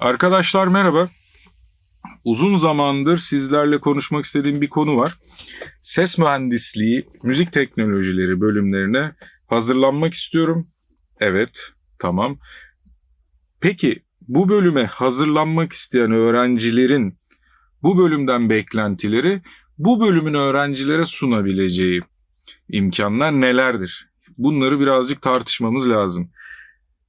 Arkadaşlar merhaba. Uzun zamandır sizlerle konuşmak istediğim bir konu var. Ses mühendisliği, müzik teknolojileri bölümlerine hazırlanmak istiyorum. Evet, tamam. Peki bu bölüme hazırlanmak isteyen öğrencilerin bu bölümden beklentileri, bu bölümün öğrencilere sunabileceği imkanlar nelerdir? Bunları birazcık tartışmamız lazım.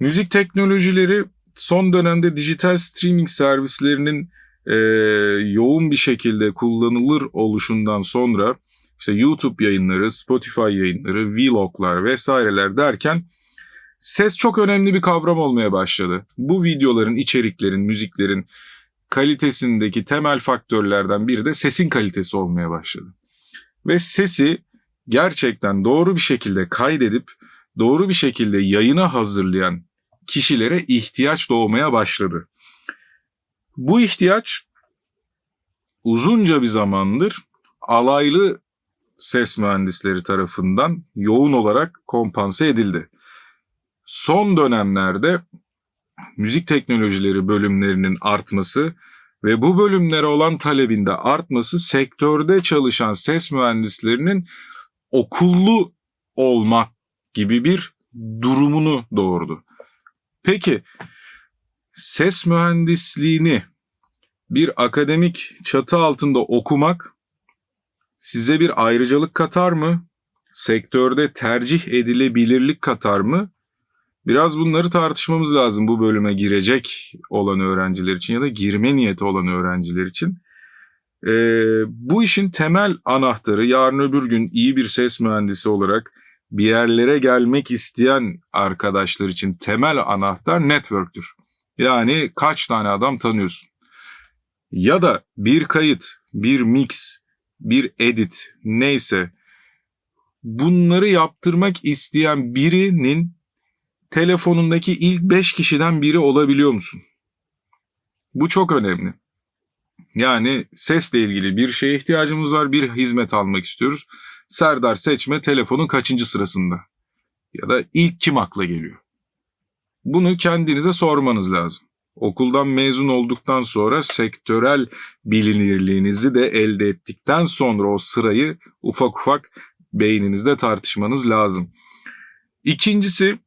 Müzik teknolojileri son dönemde dijital streaming servislerinin e, yoğun bir şekilde kullanılır oluşundan sonra işte YouTube yayınları, Spotify yayınları, vloglar vesaireler derken ses çok önemli bir kavram olmaya başladı. Bu videoların, içeriklerin, müziklerin kalitesindeki temel faktörlerden biri de sesin kalitesi olmaya başladı. Ve sesi gerçekten doğru bir şekilde kaydedip doğru bir şekilde yayına hazırlayan kişilere ihtiyaç doğmaya başladı. Bu ihtiyaç uzunca bir zamandır alaylı ses mühendisleri tarafından yoğun olarak kompanse edildi. Son dönemlerde müzik teknolojileri bölümlerinin artması ve bu bölümlere olan talebinde artması sektörde çalışan ses mühendislerinin okullu olmak gibi bir durumunu doğurdu. Peki ses mühendisliğini bir akademik çatı altında okumak size bir ayrıcalık katar mı? Sektörde tercih edilebilirlik katar mı? Biraz bunları tartışmamız lazım bu bölüme girecek olan öğrenciler için ya da girme niyeti olan öğrenciler için. Ee, bu işin temel anahtarı yarın öbür gün iyi bir ses mühendisi olarak bir yerlere gelmek isteyen arkadaşlar için temel anahtar network'tür. Yani kaç tane adam tanıyorsun. Ya da bir kayıt, bir mix, bir edit neyse bunları yaptırmak isteyen birinin telefonundaki ilk 5 kişiden biri olabiliyor musun? Bu çok önemli. Yani sesle ilgili bir şeye ihtiyacımız var, bir hizmet almak istiyoruz. Serdar Seçme telefonun kaçıncı sırasında? Ya da ilk kim akla geliyor? Bunu kendinize sormanız lazım. Okuldan mezun olduktan sonra sektörel bilinirliğinizi de elde ettikten sonra o sırayı ufak ufak beyninizde tartışmanız lazım. İkincisi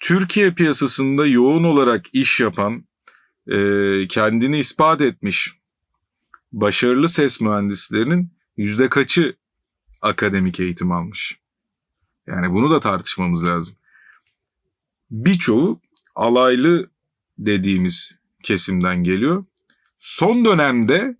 Türkiye piyasasında yoğun olarak iş yapan, e, kendini ispat etmiş başarılı ses mühendislerinin yüzde kaçı akademik eğitim almış? Yani bunu da tartışmamız lazım. Birçoğu alaylı dediğimiz kesimden geliyor. Son dönemde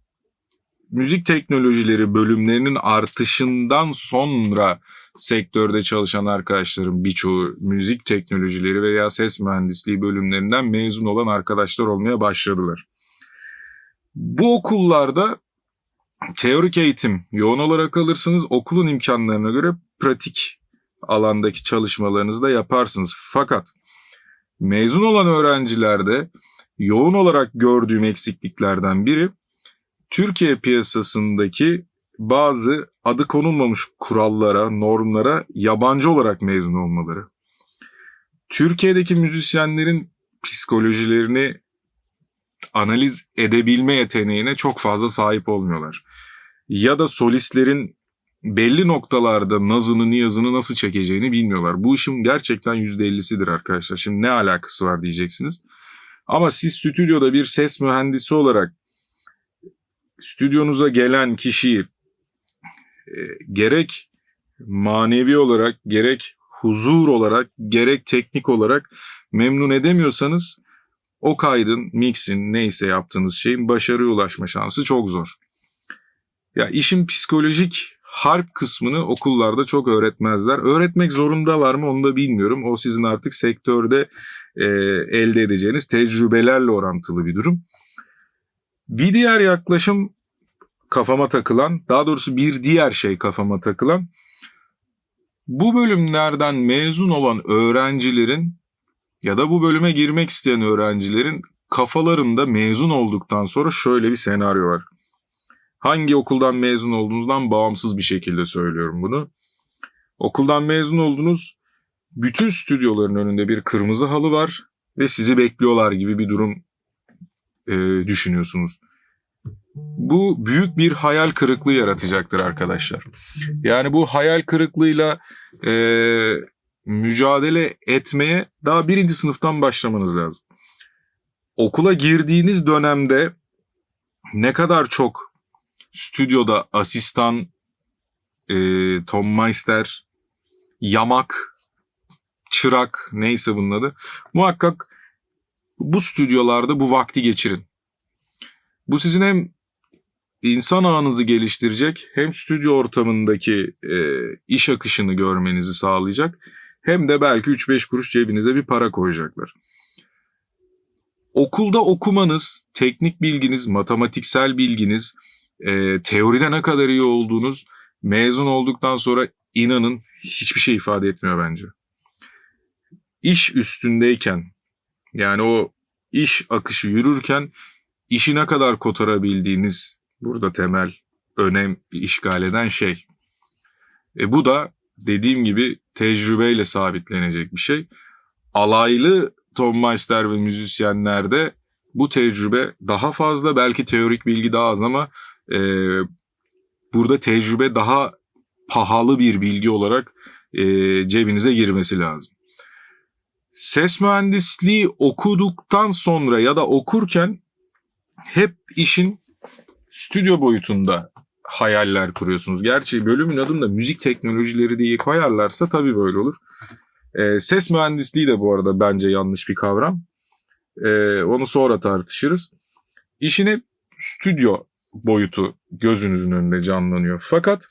müzik teknolojileri bölümlerinin artışından sonra sektörde çalışan arkadaşlarım birçoğu müzik teknolojileri veya ses mühendisliği bölümlerinden mezun olan arkadaşlar olmaya başladılar. Bu okullarda teorik eğitim yoğun olarak alırsınız. Okulun imkanlarına göre pratik alandaki çalışmalarınızı da yaparsınız. Fakat mezun olan öğrencilerde yoğun olarak gördüğüm eksikliklerden biri Türkiye piyasasındaki bazı adı konulmamış kurallara, normlara yabancı olarak mezun olmaları. Türkiye'deki müzisyenlerin psikolojilerini analiz edebilme yeteneğine çok fazla sahip olmuyorlar. Ya da solistlerin belli noktalarda nazını niyazını nasıl çekeceğini bilmiyorlar. Bu işin gerçekten %50'sidir arkadaşlar. Şimdi ne alakası var diyeceksiniz. Ama siz stüdyoda bir ses mühendisi olarak stüdyonuza gelen kişiyi gerek manevi olarak gerek huzur olarak gerek teknik olarak memnun edemiyorsanız o kaydın, mixin neyse yaptığınız şeyin başarıya ulaşma şansı çok zor. Ya işin psikolojik harp kısmını okullarda çok öğretmezler. Öğretmek zorundalar mı onu da bilmiyorum. O sizin artık sektörde e, elde edeceğiniz tecrübelerle orantılı bir durum. Bir yaklaşım kafama takılan, daha doğrusu bir diğer şey kafama takılan bu bölümlerden mezun olan öğrencilerin ya da bu bölüme girmek isteyen öğrencilerin kafalarında mezun olduktan sonra şöyle bir senaryo var. Hangi okuldan mezun olduğunuzdan bağımsız bir şekilde söylüyorum bunu. Okuldan mezun oldunuz. Bütün stüdyoların önünde bir kırmızı halı var ve sizi bekliyorlar gibi bir durum e, düşünüyorsunuz. Bu büyük bir hayal kırıklığı yaratacaktır arkadaşlar. Yani bu hayal kırıklığıyla e, mücadele etmeye daha birinci sınıftan başlamanız lazım. Okula girdiğiniz dönemde ne kadar çok stüdyoda asistan, e, Tom Meister, yamak, çırak neyse bunun adı. Muhakkak bu stüdyolarda bu vakti geçirin. Bu sizin hem insan ağınızı geliştirecek hem stüdyo ortamındaki e, iş akışını görmenizi sağlayacak hem de belki 3-5 kuruş cebinize bir para koyacaklar. Okulda okumanız, teknik bilginiz, matematiksel bilginiz, e, teoride ne kadar iyi olduğunuz mezun olduktan sonra inanın hiçbir şey ifade etmiyor bence. İş üstündeyken yani o iş akışı yürürken işi ne kadar kotarabildiğiniz burada temel önem işgal eden şey. E bu da dediğim gibi tecrübeyle sabitlenecek bir şey. Alaylı Tom Meister ve müzisyenlerde bu tecrübe daha fazla belki teorik bilgi daha az ama e, burada tecrübe daha pahalı bir bilgi olarak e, cebinize girmesi lazım. Ses mühendisliği okuduktan sonra ya da okurken hep işin stüdyo boyutunda hayaller kuruyorsunuz. Gerçi bölümün adını da müzik teknolojileri diye koyarlarsa tabii böyle olur. E, ses mühendisliği de bu arada bence yanlış bir kavram. E, onu sonra tartışırız. İşin hep stüdyo boyutu gözünüzün önünde canlanıyor. Fakat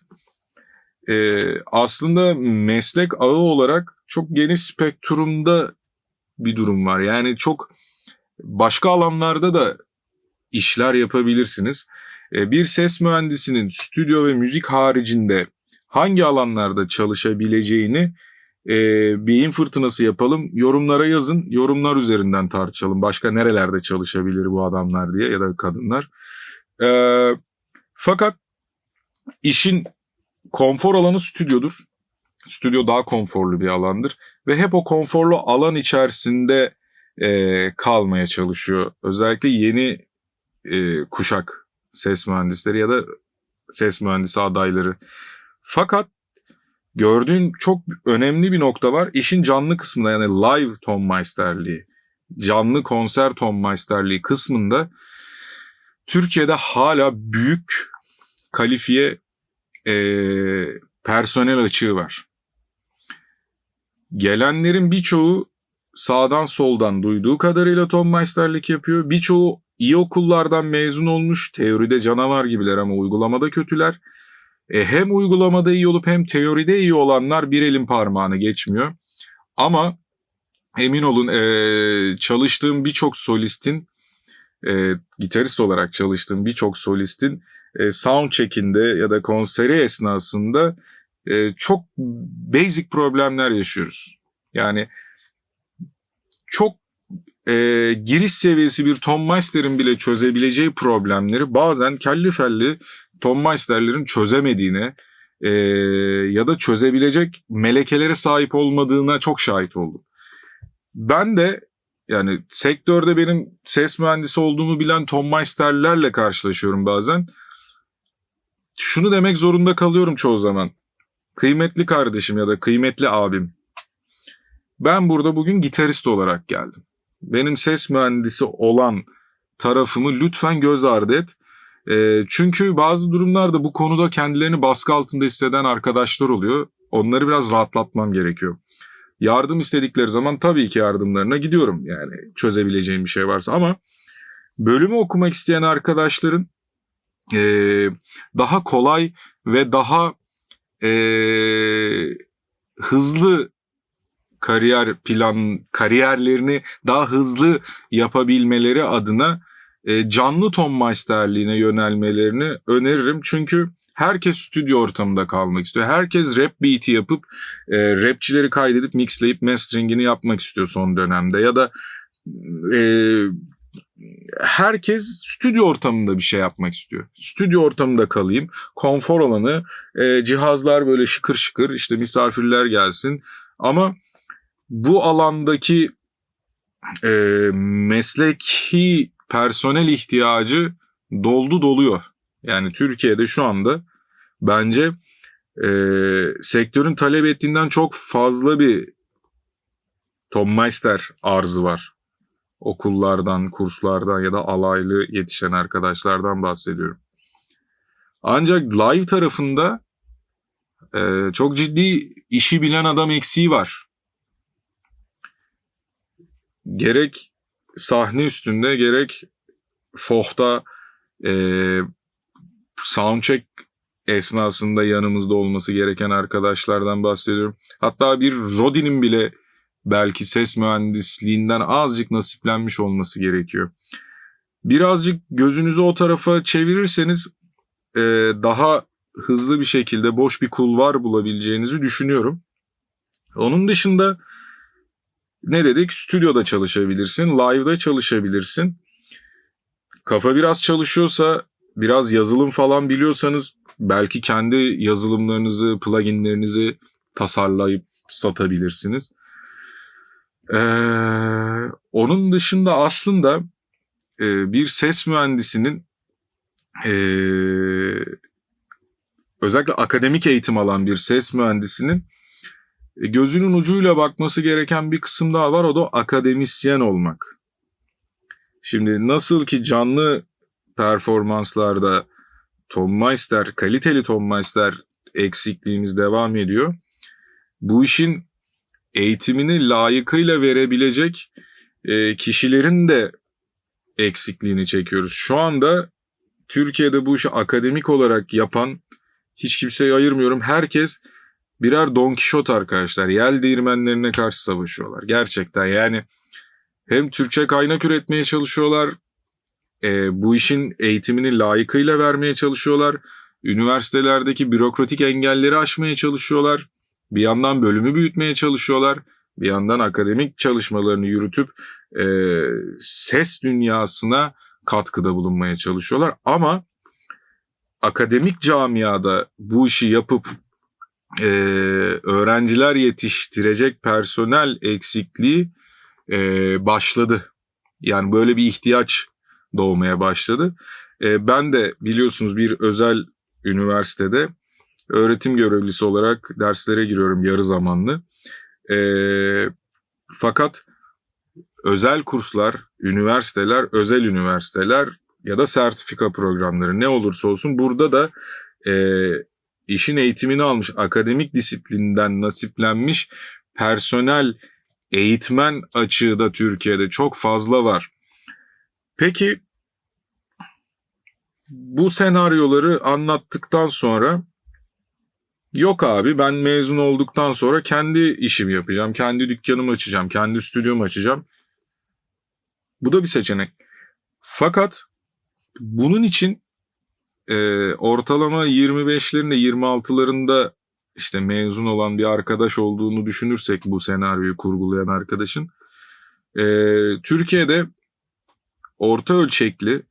e, aslında meslek ağı olarak çok geniş spektrumda bir durum var. Yani çok başka alanlarda da işler yapabilirsiniz. E, bir ses mühendisinin stüdyo ve müzik haricinde hangi alanlarda çalışabileceğini e, beyin fırtınası yapalım. Yorumlara yazın. Yorumlar üzerinden tartışalım. Başka nerelerde çalışabilir bu adamlar diye ya da kadınlar. E, fakat işin konfor alanı stüdyodur. Stüdyo daha konforlu bir alandır. Ve hep o konforlu alan içerisinde e, kalmaya çalışıyor. Özellikle yeni e, kuşak ses mühendisleri ya da ses mühendisi adayları. Fakat gördüğün çok önemli bir nokta var. İşin canlı kısmında yani live ton meisterliği, canlı konser ton meisterliği kısmında Türkiye'de hala büyük kalifiye e, personel açığı var. Gelenlerin birçoğu sağdan soldan duyduğu kadarıyla ton meisterlik yapıyor. Birçoğu iyi okullardan mezun olmuş, teoride canavar gibiler ama uygulamada kötüler. E, hem uygulamada iyi olup hem teoride iyi olanlar bir elin parmağını geçmiyor. Ama emin olun e, çalıştığım birçok solistin, e, gitarist olarak çalıştığım birçok solistin e, sound check'inde ya da konseri esnasında e, çok basic problemler yaşıyoruz. Yani çok e, giriş seviyesi bir Tom Meister'in bile çözebileceği problemleri bazen kelli felli Tom Meister'lerin çözemediğine e, ya da çözebilecek melekelere sahip olmadığına çok şahit oldum. Ben de yani sektörde benim ses mühendisi olduğumu bilen Tom Meister'lerle karşılaşıyorum bazen. Şunu demek zorunda kalıyorum çoğu zaman. Kıymetli kardeşim ya da kıymetli abim. Ben burada bugün gitarist olarak geldim benim ses mühendisi olan tarafımı lütfen göz ardı et. E, çünkü bazı durumlarda bu konuda kendilerini baskı altında hisseden arkadaşlar oluyor. Onları biraz rahatlatmam gerekiyor. Yardım istedikleri zaman tabii ki yardımlarına gidiyorum. Yani çözebileceğim bir şey varsa ama bölümü okumak isteyen arkadaşların e, daha kolay ve daha e, hızlı kariyer plan kariyerlerini daha hızlı yapabilmeleri adına e, canlı ton masterliğine yönelmelerini öneririm. Çünkü herkes stüdyo ortamında kalmak istiyor. Herkes rap beat'i yapıp e, rapçileri kaydedip mixleyip masteringini yapmak istiyor son dönemde. Ya da e, herkes stüdyo ortamında bir şey yapmak istiyor. Stüdyo ortamında kalayım, konfor alanı, e, cihazlar böyle şıkır şıkır, işte misafirler gelsin. Ama bu alandaki e, mesleki personel ihtiyacı doldu doluyor. Yani Türkiye'de şu anda bence e, sektörün talep ettiğinden çok fazla bir Tom Meister arzı var. Okullardan, kurslardan ya da alaylı yetişen arkadaşlardan bahsediyorum. Ancak live tarafında e, çok ciddi işi bilen adam eksiği var. Gerek sahne üstünde gerek fohta e, soundcheck esnasında yanımızda olması gereken arkadaşlardan bahsediyorum. Hatta bir Rodin'in bile belki ses mühendisliğinden azıcık nasiplenmiş olması gerekiyor. Birazcık gözünüzü o tarafa çevirirseniz e, daha hızlı bir şekilde boş bir kulvar bulabileceğinizi düşünüyorum. Onun dışında ne dedik? Stüdyoda çalışabilirsin, live'da çalışabilirsin. Kafa biraz çalışıyorsa, biraz yazılım falan biliyorsanız belki kendi yazılımlarınızı, pluginlerinizi tasarlayıp satabilirsiniz. Ee, onun dışında aslında e, bir ses mühendisinin e, özellikle akademik eğitim alan bir ses mühendisinin gözünün ucuyla bakması gereken bir kısım daha var o da akademisyen olmak. Şimdi nasıl ki canlı performanslarda Tom Meister, kaliteli Tom Meister eksikliğimiz devam ediyor. Bu işin eğitimini layıkıyla verebilecek e, kişilerin de eksikliğini çekiyoruz. Şu anda Türkiye'de bu işi akademik olarak yapan hiç kimseyi ayırmıyorum. Herkes birer Don Kişot arkadaşlar. Yel değirmenlerine karşı savaşıyorlar. Gerçekten yani hem Türkçe kaynak üretmeye çalışıyorlar. E, bu işin eğitimini layıkıyla vermeye çalışıyorlar. Üniversitelerdeki bürokratik engelleri aşmaya çalışıyorlar. Bir yandan bölümü büyütmeye çalışıyorlar. Bir yandan akademik çalışmalarını yürütüp e, ses dünyasına katkıda bulunmaya çalışıyorlar. Ama akademik camiada bu işi yapıp e, öğrenciler yetiştirecek personel eksikliği e, başladı. Yani böyle bir ihtiyaç doğmaya başladı. E, ben de biliyorsunuz bir özel üniversitede öğretim görevlisi olarak derslere giriyorum yarı zamanlı. E, fakat özel kurslar, üniversiteler, özel üniversiteler ya da sertifika programları ne olursa olsun burada da e, işin eğitimini almış, akademik disiplinden nasiplenmiş personel eğitmen açığı da Türkiye'de çok fazla var. Peki bu senaryoları anlattıktan sonra yok abi ben mezun olduktan sonra kendi işimi yapacağım, kendi dükkanımı açacağım, kendi stüdyomu açacağım. Bu da bir seçenek. Fakat bunun için e, ortalama 25'lerinde 26'larında işte mezun olan bir arkadaş olduğunu düşünürsek bu senaryoyu kurgulayan arkadaşın e, Türkiye'de orta ölçekli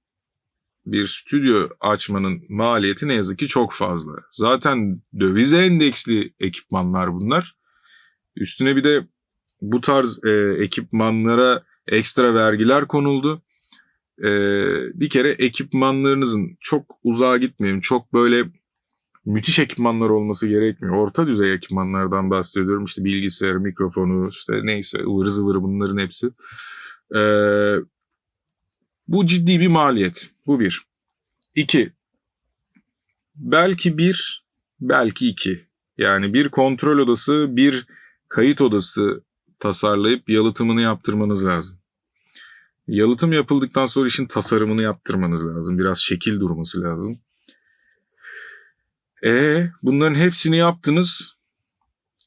bir stüdyo açmanın maliyeti ne yazık ki çok fazla. Zaten dövize endeksli ekipmanlar bunlar. Üstüne bir de bu tarz e, ekipmanlara ekstra vergiler konuldu. E, bir kere ekipmanlarınızın çok uzağa gitmeyin, çok böyle müthiş ekipmanlar olması gerekmiyor. Orta düzey ekipmanlardan bahsediyorum. İşte bilgisayar, mikrofonu, işte neyse ıvır zıvır bunların hepsi. Ee, bu ciddi bir maliyet. Bu bir. İki. Belki bir, belki iki. Yani bir kontrol odası, bir kayıt odası tasarlayıp yalıtımını yaptırmanız lazım. Yalıtım yapıldıktan sonra işin tasarımını yaptırmanız lazım. Biraz şekil durması lazım. E bunların hepsini yaptınız.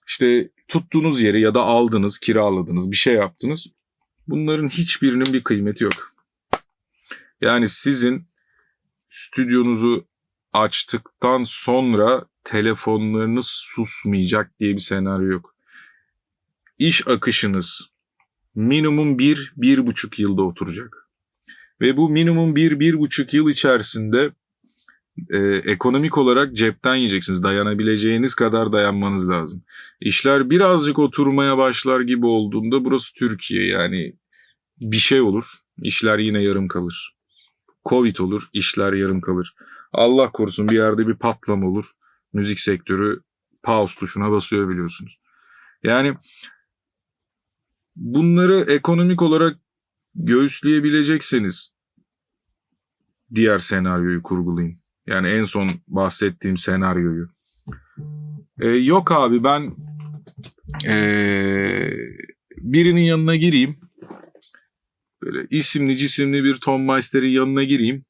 İşte tuttuğunuz yeri ya da aldınız, kiraladınız, bir şey yaptınız. Bunların hiçbirinin bir kıymeti yok. Yani sizin stüdyonuzu açtıktan sonra telefonlarınız susmayacak diye bir senaryo yok. İş akışınız minimum bir, bir buçuk yılda oturacak. Ve bu minimum bir, bir buçuk yıl içerisinde e, ekonomik olarak cepten yiyeceksiniz. Dayanabileceğiniz kadar dayanmanız lazım. İşler birazcık oturmaya başlar gibi olduğunda burası Türkiye yani bir şey olur. işler yine yarım kalır. Covid olur, işler yarım kalır. Allah korusun bir yerde bir patlama olur. Müzik sektörü pause tuşuna basıyor biliyorsunuz. Yani bunları ekonomik olarak göğüsleyebilecekseniz diğer senaryoyu kurgulayın. Yani en son bahsettiğim senaryoyu. Ee, yok abi ben ee, birinin yanına gireyim. Böyle isimli cisimli bir Tom Meister'in yanına gireyim.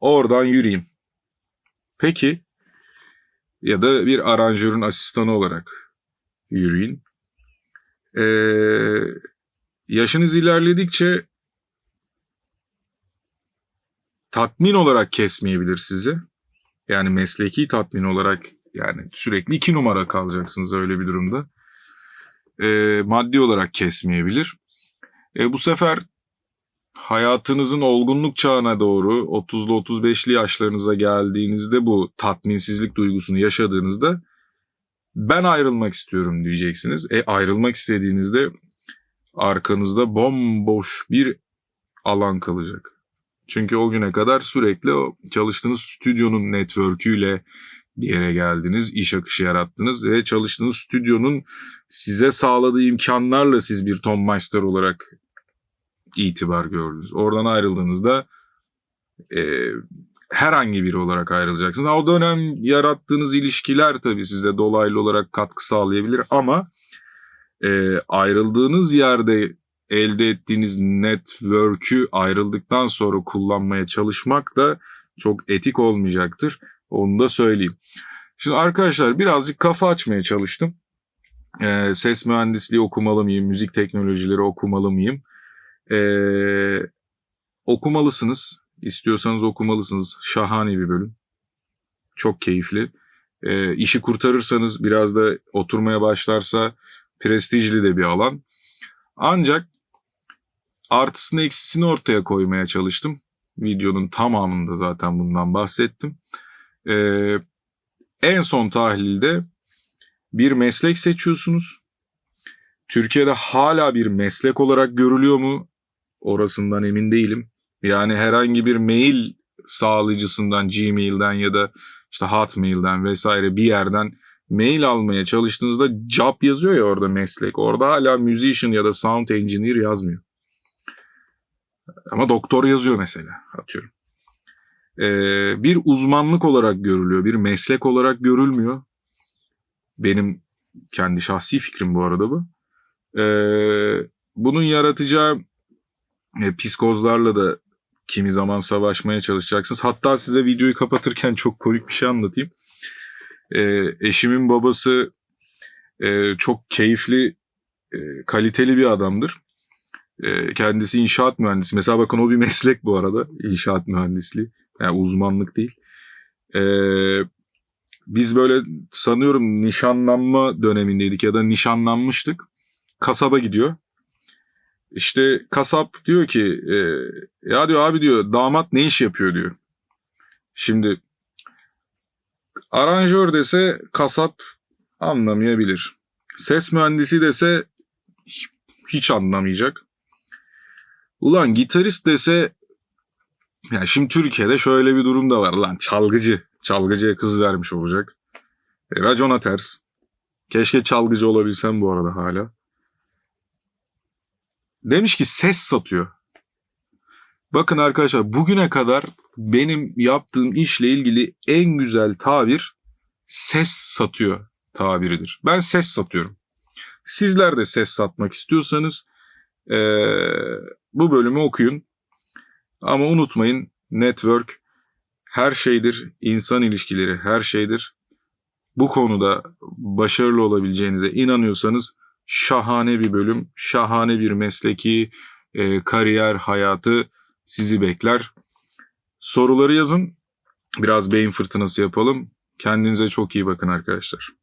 Oradan yürüyeyim. Peki ya da bir aranjörün asistanı olarak yürüyün. Ee, yaşınız ilerledikçe tatmin olarak kesmeyebilir sizi. Yani mesleki tatmin olarak yani sürekli iki numara kalacaksınız öyle bir durumda. Ee, maddi olarak kesmeyebilir. E, bu sefer hayatınızın olgunluk çağına doğru 30'lu 35'li yaşlarınıza geldiğinizde bu tatminsizlik duygusunu yaşadığınızda ben ayrılmak istiyorum diyeceksiniz. E ayrılmak istediğinizde arkanızda bomboş bir alan kalacak. Çünkü o güne kadar sürekli o çalıştığınız stüdyonun network'üyle bir yere geldiniz, iş akışı yarattınız ve çalıştığınız stüdyonun size sağladığı imkanlarla siz bir Tom Meister olarak itibar gördünüz. Oradan ayrıldığınızda e, herhangi biri olarak ayrılacaksınız. O dönem yarattığınız ilişkiler tabii size dolaylı olarak katkı sağlayabilir ama e, ayrıldığınız yerde elde ettiğiniz network'ü ayrıldıktan sonra kullanmaya çalışmak da çok etik olmayacaktır. Onu da söyleyeyim. Şimdi arkadaşlar birazcık kafa açmaya çalıştım. Ee, ses mühendisliği okumalı mıyım? Müzik teknolojileri okumalı mıyım? Ee, okumalısınız. İstiyorsanız okumalısınız. Şahane bir bölüm. Çok keyifli. Ee, işi kurtarırsanız biraz da oturmaya başlarsa prestijli de bir alan. Ancak artısını eksisini ortaya koymaya çalıştım. Videonun tamamında zaten bundan bahsettim. Ee, en son tahlilde bir meslek seçiyorsunuz. Türkiye'de hala bir meslek olarak görülüyor mu? Orasından emin değilim. Yani herhangi bir mail sağlayıcısından, Gmail'den ya da işte Hotmail'den vesaire bir yerden mail almaya çalıştığınızda job yazıyor ya orada meslek. Orada hala musician ya da sound engineer yazmıyor. Ama doktor yazıyor mesela atıyorum. Ee, bir uzmanlık olarak görülüyor. Bir meslek olarak görülmüyor. Benim kendi şahsi fikrim bu arada bu. Ee, bunun yaratacağı e, psikozlarla da kimi zaman savaşmaya çalışacaksınız. Hatta size videoyu kapatırken çok komik bir şey anlatayım. Ee, eşimin babası e, çok keyifli, e, kaliteli bir adamdır. E, kendisi inşaat mühendisi. Mesela bakın o bir meslek bu arada. inşaat mühendisliği. Yani uzmanlık değil. E, biz böyle sanıyorum nişanlanma dönemindeydik ya da nişanlanmıştık. Kasaba gidiyor. İşte kasap diyor ki e, ya diyor abi diyor damat ne iş yapıyor diyor. Şimdi aranjör dese kasap anlamayabilir. Ses mühendisi dese hiç anlamayacak. Ulan gitarist dese ya şimdi Türkiye'de şöyle bir durum da var lan çalgıcı. Çalgıcıya kız vermiş olacak. E, racona ters. Keşke çalgıcı olabilsem bu arada hala. Demiş ki ses satıyor. Bakın arkadaşlar bugüne kadar benim yaptığım işle ilgili en güzel tabir ses satıyor tabiridir. Ben ses satıyorum. Sizler de ses satmak istiyorsanız ee, bu bölümü okuyun. Ama unutmayın network her şeydir. insan ilişkileri her şeydir. Bu konuda başarılı olabileceğinize inanıyorsanız şahane bir bölüm, şahane bir mesleki e, kariyer hayatı sizi bekler. Soruları yazın. Biraz beyin fırtınası yapalım. Kendinize çok iyi bakın arkadaşlar.